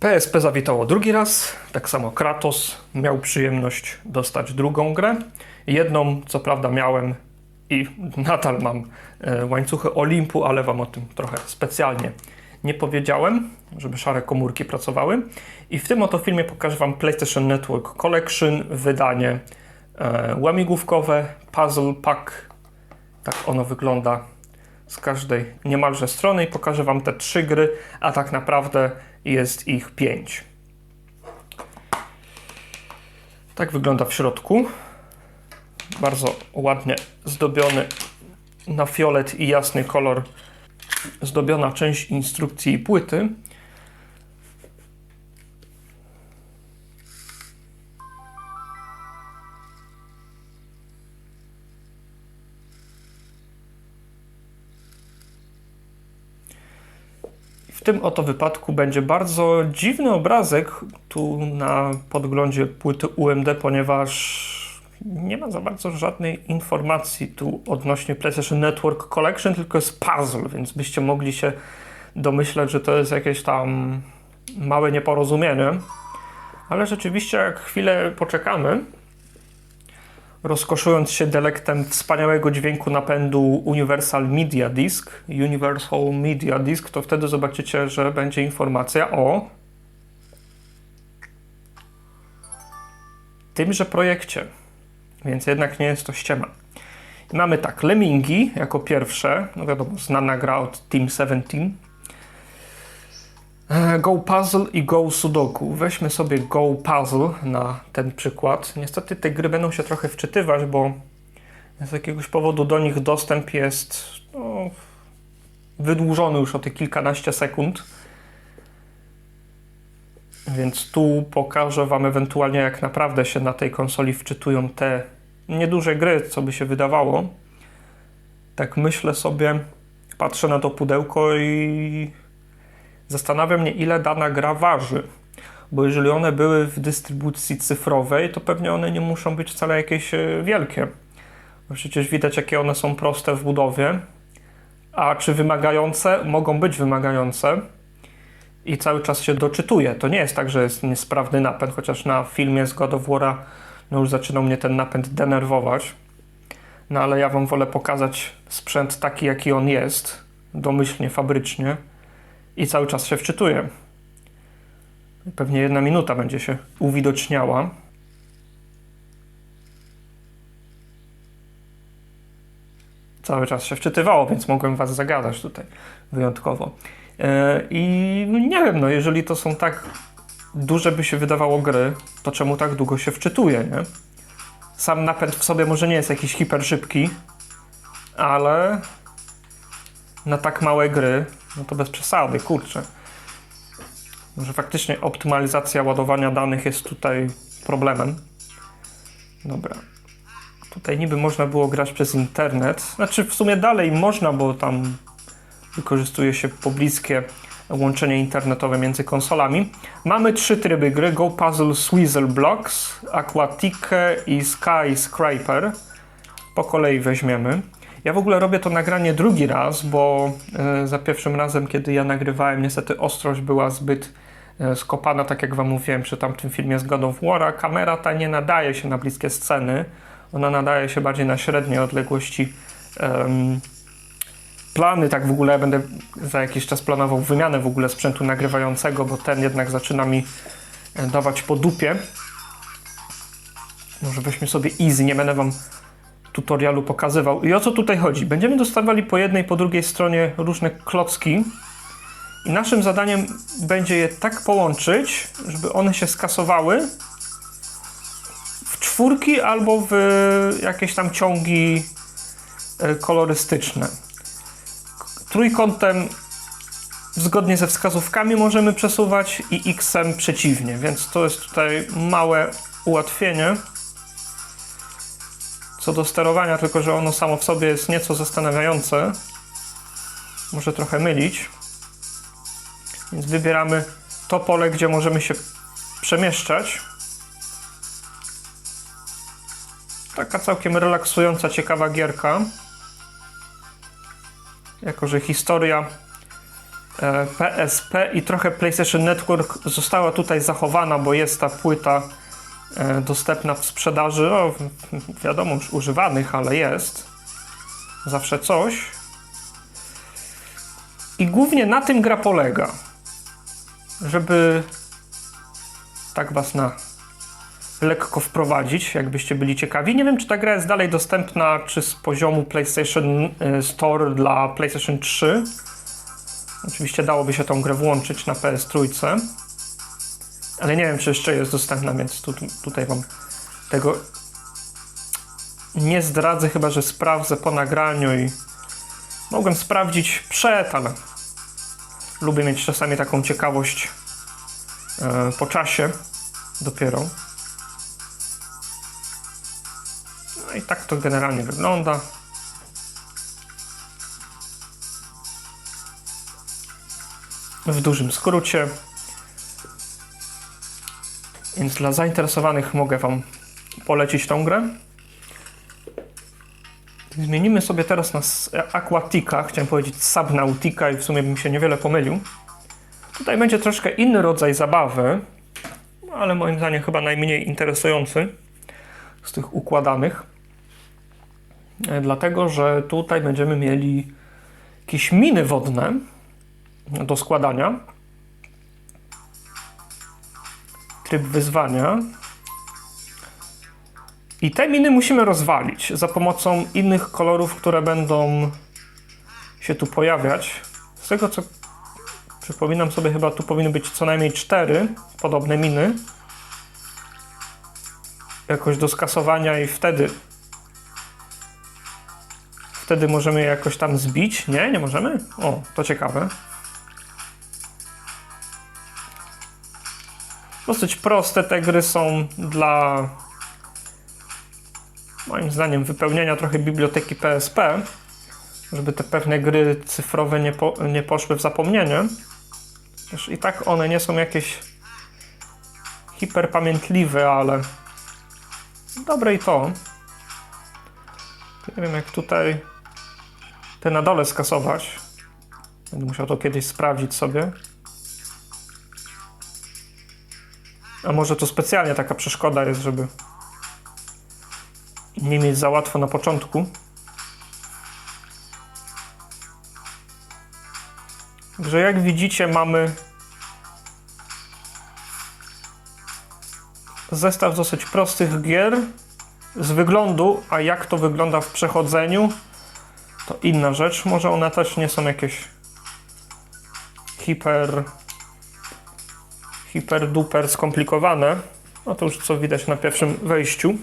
PSP zawitało drugi raz, tak samo Kratos miał przyjemność dostać drugą grę. Jedną, co prawda, miałem i nadal mam e, łańcuchy Olimpu, ale Wam o tym trochę specjalnie nie powiedziałem, żeby szare komórki pracowały. I w tym oto filmie pokażę Wam PlayStation Network Collection, wydanie e, łamigłówkowe, puzzle pack. Tak ono wygląda z każdej niemalże strony i pokażę Wam te trzy gry, a tak naprawdę jest ich pięć. Tak wygląda w środku. Bardzo ładnie zdobiony na fiolet i jasny kolor zdobiona część instrukcji i płyty. Tym oto wypadku będzie bardzo dziwny obrazek tu na podglądzie płyty UMD, ponieważ nie ma za bardzo żadnej informacji tu odnośnie PlayStation Network Collection, tylko jest puzzle, więc byście mogli się domyślać, że to jest jakieś tam małe nieporozumienie. Ale rzeczywiście, jak chwilę poczekamy, rozkoszując się delektem wspaniałego dźwięku napędu Universal Media Disk, Universal Media Disk, to wtedy zobaczycie, że będzie informacja o tymże projekcie. Więc jednak nie jest to ściema. Mamy tak, Lemmingi jako pierwsze, no wiadomo, znana gra od Team 17. E, Go Puzzle i Go Sudoku. Weźmy sobie Go Puzzle na ten przykład. Niestety te gry będą się trochę wczytywać, bo z jakiegoś powodu do nich dostęp jest no, wydłużony już o te kilkanaście sekund. Więc tu pokażę Wam ewentualnie, jak naprawdę się na tej konsoli wczytują te nieduże gry, co by się wydawało. Tak myślę sobie, patrzę na to pudełko i zastanawiam mnie, ile dana gra waży. Bo jeżeli one były w dystrybucji cyfrowej, to pewnie one nie muszą być wcale jakieś e, wielkie. Bo przecież widać, jakie one są proste w budowie. A czy wymagające? Mogą być wymagające i cały czas się doczytuje. To nie jest tak, że jest niesprawny napęd, chociaż na filmie z God of War'a no już zaczynał mnie ten napęd denerwować. No ale ja Wam wolę pokazać sprzęt taki, jaki on jest, domyślnie, fabrycznie i cały czas się wczytuje. Pewnie jedna minuta będzie się uwidoczniała. Cały czas się wczytywało, więc mogłem Was zagadać tutaj wyjątkowo. E, I nie wiem, no jeżeli to są tak duże by się wydawało gry, to czemu tak długo się wczytuje, nie? Sam napęd w sobie może nie jest jakiś hiper szybki, ale na tak małe gry, no to bez przesady, kurczę. Może faktycznie optymalizacja ładowania danych jest tutaj problemem. Dobra. Tutaj niby można było grać przez internet. Znaczy w sumie dalej można, bo tam wykorzystuje się pobliskie łączenie internetowe między konsolami. Mamy trzy tryby gry: Go Puzzle Swizzle Blocks, Aquatique i Skyscraper. Po kolei weźmiemy. Ja w ogóle robię to nagranie drugi raz, bo e, za pierwszym razem, kiedy ja nagrywałem, niestety ostrość była zbyt e, skopana, tak jak wam mówiłem przy tamtym filmie z God of War. Kamera ta nie nadaje się na bliskie sceny. Ona nadaje się bardziej na średnie odległości. Plany, tak w ogóle będę za jakiś czas planował wymianę w ogóle sprzętu nagrywającego, bo ten jednak zaczyna mi e, dawać po dupie. Może weźmy sobie easy, nie będę wam tutorialu pokazywał. I o co tutaj chodzi? Będziemy dostawali po jednej, po drugiej stronie różne klocki i naszym zadaniem będzie je tak połączyć, żeby one się skasowały w czwórki albo w jakieś tam ciągi e, kolorystyczne trójkątem zgodnie ze wskazówkami możemy przesuwać i X-em przeciwnie, więc to jest tutaj małe ułatwienie co do sterowania, tylko że ono samo w sobie jest nieco zastanawiające. Może trochę mylić. Więc wybieramy to pole, gdzie możemy się przemieszczać. Taka całkiem relaksująca, ciekawa gierka jako że historia e, PSP i trochę PlayStation Network została tutaj zachowana, bo jest ta płyta e, dostępna w sprzedaży, w- wiadomo, już używanych, ale jest. Zawsze coś. I głównie na tym gra polega. Żeby tak was na lekko wprowadzić, jakbyście byli ciekawi. Nie wiem, czy ta gra jest dalej dostępna, czy z poziomu PlayStation e, Store dla PlayStation 3. Oczywiście dałoby się tą grę włączyć na PS3, ale nie wiem, czy jeszcze jest dostępna, więc tu, tutaj wam tego nie zdradzę, chyba że sprawdzę po nagraniu i mogłem sprawdzić przed, ale lubię mieć czasami taką ciekawość e, po czasie dopiero. No i tak to generalnie wygląda. W dużym skrócie. Więc dla zainteresowanych mogę Wam polecić tą grę. Zmienimy sobie teraz na Aquatica, chciałem powiedzieć Subnautica i w sumie bym się niewiele pomylił. Tutaj będzie troszkę inny rodzaj zabawy, ale moim zdaniem chyba najmniej interesujący z tych układanych. E, Dlatego, że tutaj będziemy mieli jakieś miny wodne do składania. Tryb wyzwania. I te miny musimy rozwalić za pomocą innych kolorów, które będą się tu pojawiać. Z tego co przypominam sobie, chyba tu powinny być co najmniej cztery podobne miny. Jakoś do skasowania i wtedy wtedy możemy je jakoś tam zbić. Nie, nie możemy? O, to ciekawe. Dosyć proste te gry są dla moim zdaniem wypełnienia trochę biblioteki PSP, żeby te pewne gry cyfrowe nie, po, nie poszły w zapomnienie. Też i tak one nie są jakieś hiperpamiętliwe, ale dobre i to. Nie wiem jak tutaj te na dole skasować. Będę musiał to kiedyś sprawdzić sobie. A może to specjalnie taka przeszkoda jest, żeby nie mieć za łatwo na początku. Także jak widzicie mamy zestaw dosyć prostych gier z wyglądu, a jak to wygląda w przechodzeniu to inna rzecz. Może one też nie są jakieś hiper hiper duper skomplikowane. No to już co widać na pierwszym wejściu.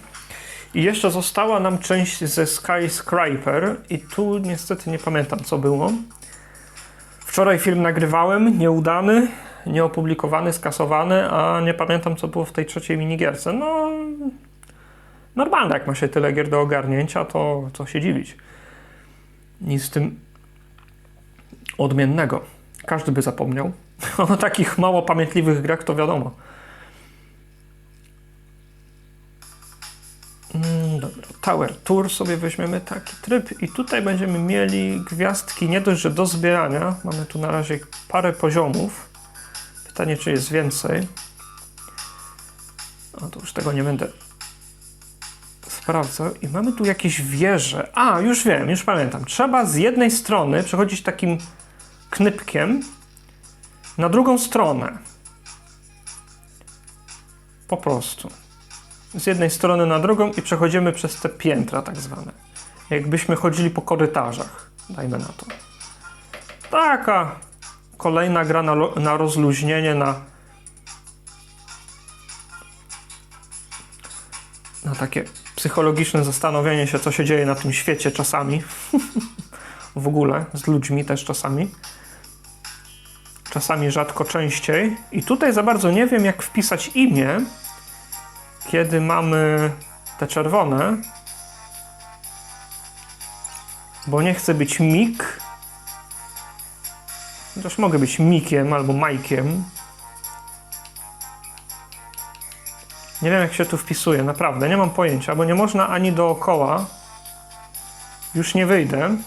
I jeszcze została nam część ze Skyscraper i tu niestety nie pamiętam co było. Wczoraj film nagrywałem, nieudany, nieopublikowany, skasowany, a nie pamiętam co było w tej trzeciej minigierce. No, normalne jak ma się tyle gier do ogarnięcia, to co się dziwić. Nic z tym odmiennego. Każdy by zapomniał. O takich mało pamiętliwych grach to wiadomo. Mm, Dobra, Tower Tour sobie weźmiemy taki tryb i tutaj będziemy mieli gwiazdki nie dość, że do zbierania. Mamy tu na razie parę poziomów. Pytanie, czy jest więcej. A to już tego nie będę sprawdzał. I mamy tu jakieś wieże. A, już wiem, już pamiętam. Trzeba z jednej strony przechodzić takim knypkiem na drugą stronę. Po prostu. Z jednej strony na drugą i przechodzimy przez te piętra tak zwane. Jakbyśmy chodzili po korytarzach. Dajmy na to. Taka kolejna gra na, na rozluźnienie, na na takie psychologiczne zastanowienie się, co się dzieje na tym świecie czasami. w ogóle, z ludźmi też czasami. Czasami rzadko częściej. I tutaj za bardzo nie wiem, jak wpisać imię, kiedy mamy te czerwone. Bo nie chcę być Mik. Chociaż mogę być Mikiem albo Majkiem. Nie wiem, jak się tu wpisuje, naprawdę, nie mam pojęcia, bo nie można ani dookoła. Już nie wyjdę.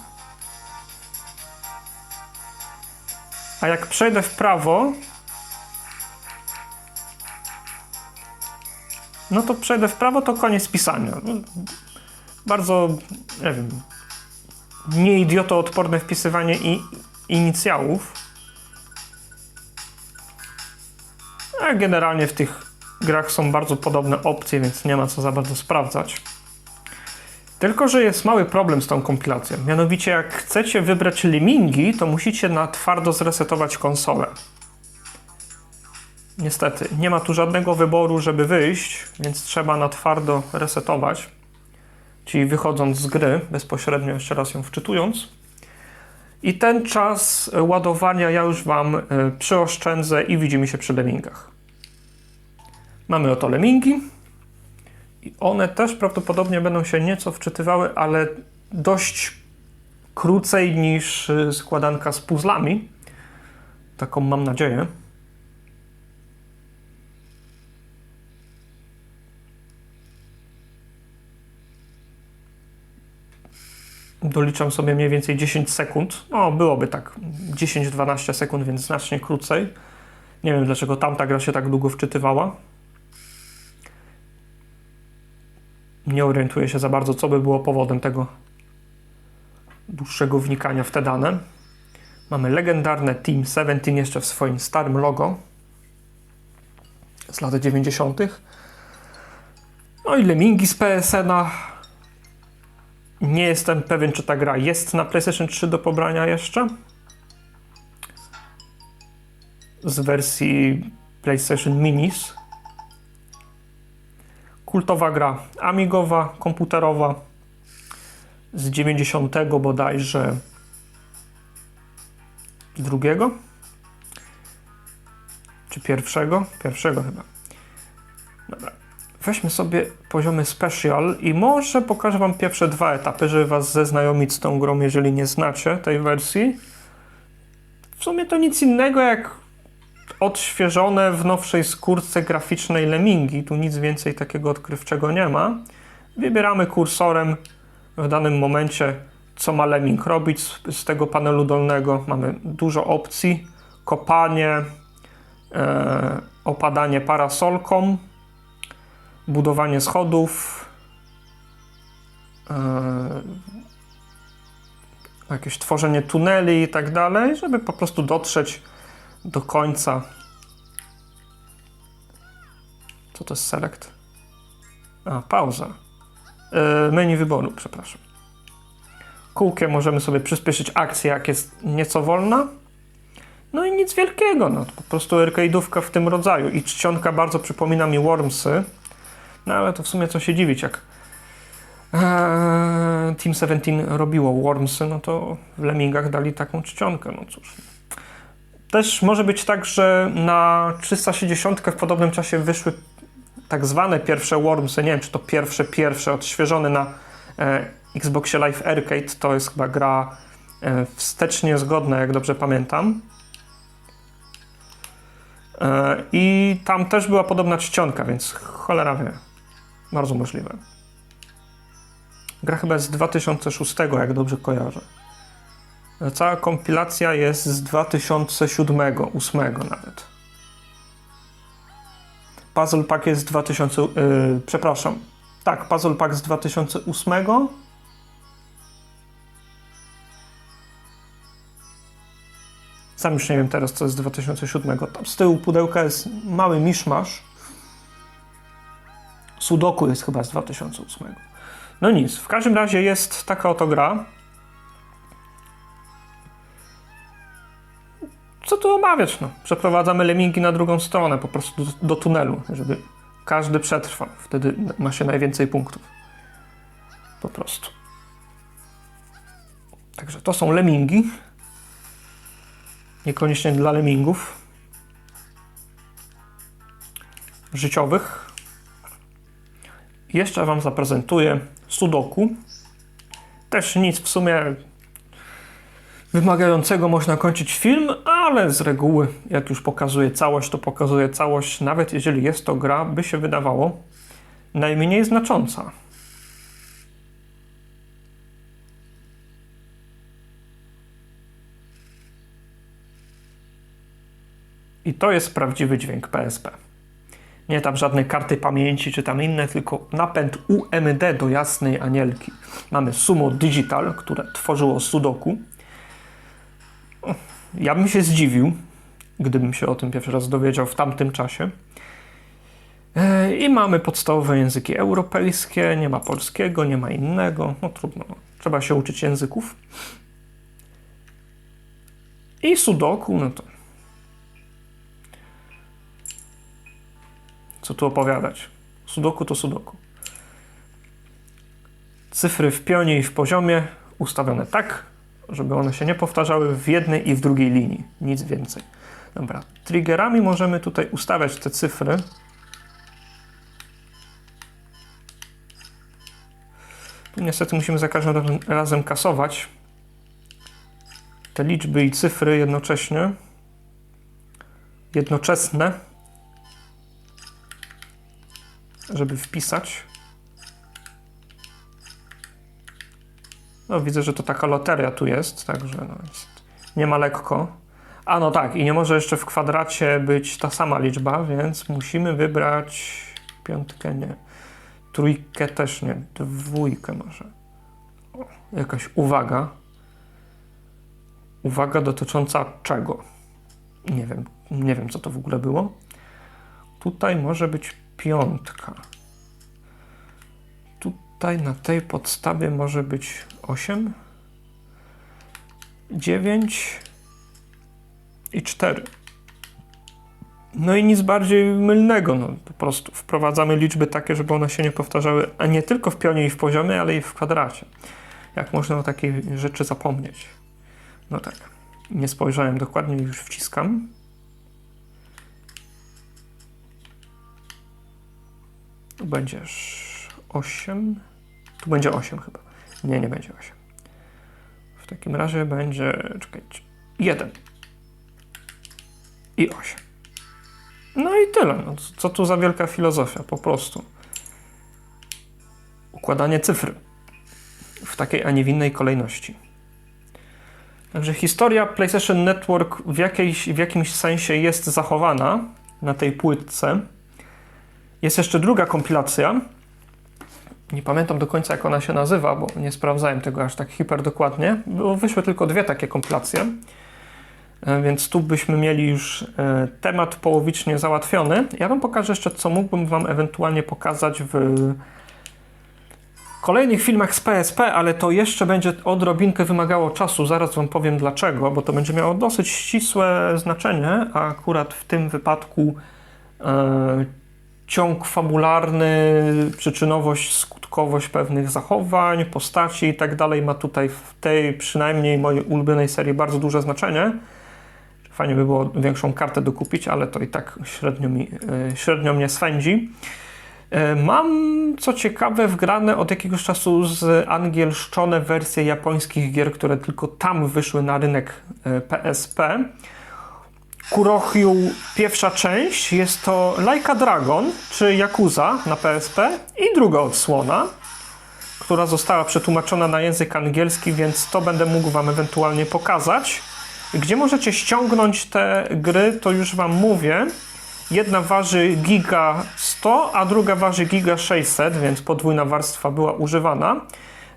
A jak przejdę w prawo, no to przejdę w prawo, to koniec pisania. No, Bardzo, nie wiem, nieidiotoodporne wpisywanie i inicjałów. A generalnie w tych grach są bardzo podobne opcje, więc nie ma co za bardzo sprawdzać. Tylko, że jest mały problem z tą kompilacją. Mianowicie, jak chcecie wybrać limingi, to musicie na twardo zresetować konsolę. Niestety, nie ma tu żadnego wyboru, żeby wyjść, więc trzeba na twardo resetować. Czyli wychodząc z gry, bezpośrednio jeszcze raz ją wczytując. I ten czas ładowania ja już Wam y, przyoszczędzę i widzimy się przy lemmingach. Mamy oto lemmingi. I one też prawdopodobnie będą się nieco wczytywały, ale dość krócej niż y, składanka z puzzlami. Taką mam nadzieję. Doliczam sobie mniej więcej 10 sekund. No, byłoby tak 10-12 sekund, więc znacznie krócej. Nie wiem dlaczego tamta gra się tak długo wczytywała. Nie orientuję się za bardzo, co by było powodem tego dłuższego wnikania w te dane. Mamy legendarne Team 17 jeszcze w swoim starym logo z lat 90. No i Lemingi z PSN-a. Nie jestem pewien, czy ta gra jest na PlayStation 3 do pobrania jeszcze. Z wersji PlayStation Minis. Kultowa gra amigowa, komputerowa z 90 bodajże drugiego czy pierwszego? Pierwszego chyba. Dobra. Weźmy sobie poziomy special i może pokażę wam pierwsze dwa etapy, żeby was zeznajomić z tą grą, jeżeli nie znacie tej wersji. W sumie to nic innego jak odświeżone w nowszej skórce graficznej Lemingi. Tu nic więcej takiego odkrywczego nie ma. Wybieramy kursorem w danym momencie, co ma Lemming robić z, z tego panelu dolnego. Mamy dużo opcji. Kopanie, e, opadanie parasolką, budowanie schodów, e, jakieś tworzenie tuneli i tak dalej, żeby po prostu dotrzeć do końca. Co to jest select? A, pauza. E, menu wyboru, przepraszam. Kółkiem możemy sobie przyspieszyć akcję, jak jest nieco wolna. No i nic wielkiego, no po prostu arcade'ówka w tym rodzaju. I czcionka bardzo przypomina mi Wormsy. No ale to w sumie co się dziwić, jak eee, Team 17 robiło Wormsy, no to w Lemmingach dali taką czcionkę, no cóż. Też może być tak, że na 360 w podobnym czasie wyszły tak zwane pierwsze Wormsy, nie wiem czy to pierwsze, pierwsze, odświeżone na e, Xboxie Live Arcade, to jest chyba gra e, wstecznie zgodna, jak dobrze pamiętam. E, I tam też była podobna czcionka, więc cholera wie. Bardzo możliwe. Gra chyba z 2006, jak dobrze kojarzę. Cała kompilacja jest z 2007, 8 nawet. Puzzle Pack jest z 2000, yy, przepraszam. Tak, Puzzle Pack z 2008. Sam już nie wiem teraz, co jest z 2007. Tam z tyłu pudełka jest mały miszmasz. Sudoku jest chyba z 2008. No nic, w każdym razie jest taka oto gra. Co tu omawiać? No, przeprowadzamy lemingi na drugą stronę, po prostu do, do tunelu, żeby każdy przetrwał. Wtedy ma się najwięcej punktów. Po prostu. Także to są lemingi. Niekoniecznie dla lemingów życiowych. Jeszcze Wam zaprezentuję Sudoku. Też nic w sumie wymagającego można kończyć film, ale z reguły, jak już pokazuje całość, to pokazuje całość, nawet jeżeli jest to gra, by się wydawało, najmniej znacząca. I to jest prawdziwy dźwięk PSP. Nie tam żadne karty pamięci czy tam inne, tylko napęd UMD do jasnej anielki. Mamy Sumo Digital, które tworzyło Sudoku. Ja bym się zdziwił, gdybym się o tym pierwszy raz dowiedział w tamtym czasie. E, I mamy podstawowe języki europejskie, nie ma polskiego, nie ma innego. No trudno, trzeba się uczyć języków. I Sudoku, no to co tu opowiadać? Sudoku to Sudoku. Cyfry w pionie i w poziomie ustawione tak, żeby one się nie powtarzały w jednej i w drugiej linii. Nic więcej. Dobra, triggerami możemy tutaj ustawiać te cyfry. Niestety musimy za każdym razem kasować te liczby i cyfry jednocześnie. Jednoczesne żeby wpisać. No widzę, że to taka loteria tu jest, także no jest, nie ma lekko. A no tak, i nie może jeszcze w kwadracie być ta sama liczba, więc musimy wybrać piątkę, nie. Trójkę też nie, dwójkę może. O, jakaś uwaga. Uwaga dotycząca czego? Nie wiem, nie wiem co to w ogóle było. Tutaj może być piątka. Tutaj na tej podstawie może być 8, 9 i 4. No i nic bardziej mylnego. No, po prostu wprowadzamy liczby takie, żeby one się nie powtarzały, a nie tylko w pionie i w poziomie, ale i w kwadracie. Jak można o takiej rzeczy zapomnieć? No tak. Nie spojrzałem dokładnie, już wciskam. Tu będzie 8. Tu będzie 8 chyba. Nie, nie będzie 8. W takim razie będzie, czekajcie, 1 i 8. No i tyle. No, co tu za wielka filozofia, po prostu. Układanie cyfry w takiej, a nie w innej kolejności. Także historia PlayStation Network w, jakiejś, w jakimś sensie jest zachowana na tej płytce. Jest jeszcze druga kompilacja. Nie pamiętam do końca, jak ona się nazywa, bo nie sprawdzałem tego aż tak hiper dokładnie. Bo wyszły tylko dwie takie kompilacje. E, więc tu byśmy mieli już e, temat połowicznie załatwiony. Ja Wam pokażę jeszcze, co mógłbym Wam ewentualnie pokazać w kolejnych filmach z PSP, ale to jeszcze będzie odrobinkę wymagało czasu. Zaraz Wam powiem dlaczego, bo to będzie miało dosyć ścisłe znaczenie, a akurat w tym wypadku e, ciąg fabularny, przyczynowość, skutkowość pewnych zachowań, postaci i tak dalej ma tutaj w tej przynajmniej mojej ulubionej serii bardzo duże znaczenie. Fajnie by było większą kartę dokupić, ale to i tak średnio, mi, e, średnio mnie swędzi. E, mam, co ciekawe, wgrane od jakiegoś czasu z angielszczone wersje japońskich gier, które tylko tam wyszły na rynek PSP. Kurohyu pierwsza część jest to Laika Dragon, czy Yakuza na PSP i druga odsłona, która została przetłumaczona na język angielski, więc to będę mógł Wam ewentualnie pokazać. Gdzie możecie ściągnąć te gry, to już Wam mówię. Jedna waży giga 100, a druga waży giga 600, więc podwójna warstwa była używana.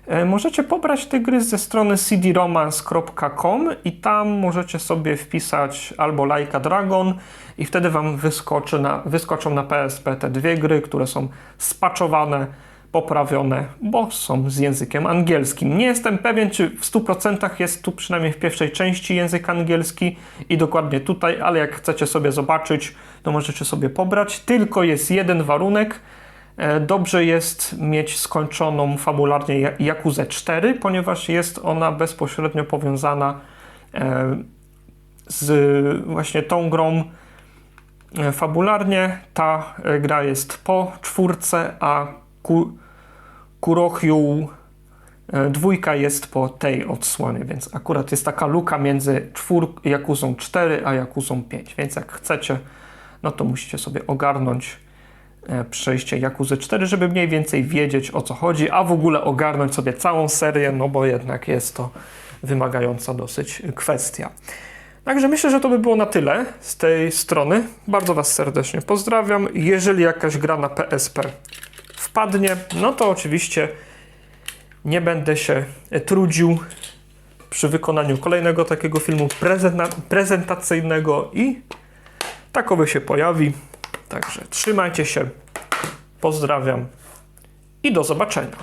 E, możecie pobrać te gry ze strony cdromance.com i tam możecie sobie wpisać albo Like a Dragon i wtedy Wam wyskoczy na, wyskoczą na PSP te dwie gry, które są spaczowane, poprawione, bo są z językiem angielskim. Nie jestem pewien, czy w 100% jest tu przynajmniej w pierwszej części język angielski i dokładnie tutaj, ale jak chcecie sobie zobaczyć, to możecie sobie pobrać. Tylko jest jeden warunek – dobrze jest mieć skończoną fabularnie Jakuzę 4, ponieważ jest ona bezpośrednio powiązana e, z właśnie tą grą e, fabularnie. Ta gra jest po czwórce, a Kurohyu dwójka jest po tej odsłonie, więc akurat jest taka luka między czwór, Jakuzą 4 a Jakuzą 5, więc jak chcecie, no to musicie sobie ogarnąć E, przejście Yakuza 4, żeby mniej więcej wiedzieć o co chodzi, a w ogóle ogarnąć sobie całą serię, no bo jednak jest to wymagająca dosyć kwestia. Także myślę, że to by było na tyle z tej strony. Bardzo Was serdecznie pozdrawiam. Jeżeli jakaś gra na PSP wpadnie, no to oczywiście nie będę się e, trudził przy wykonaniu kolejnego takiego filmu prezenta- prezentacyjnego i takowy się pojawi. Także trzymajcie się, pozdrawiam i do zobaczenia.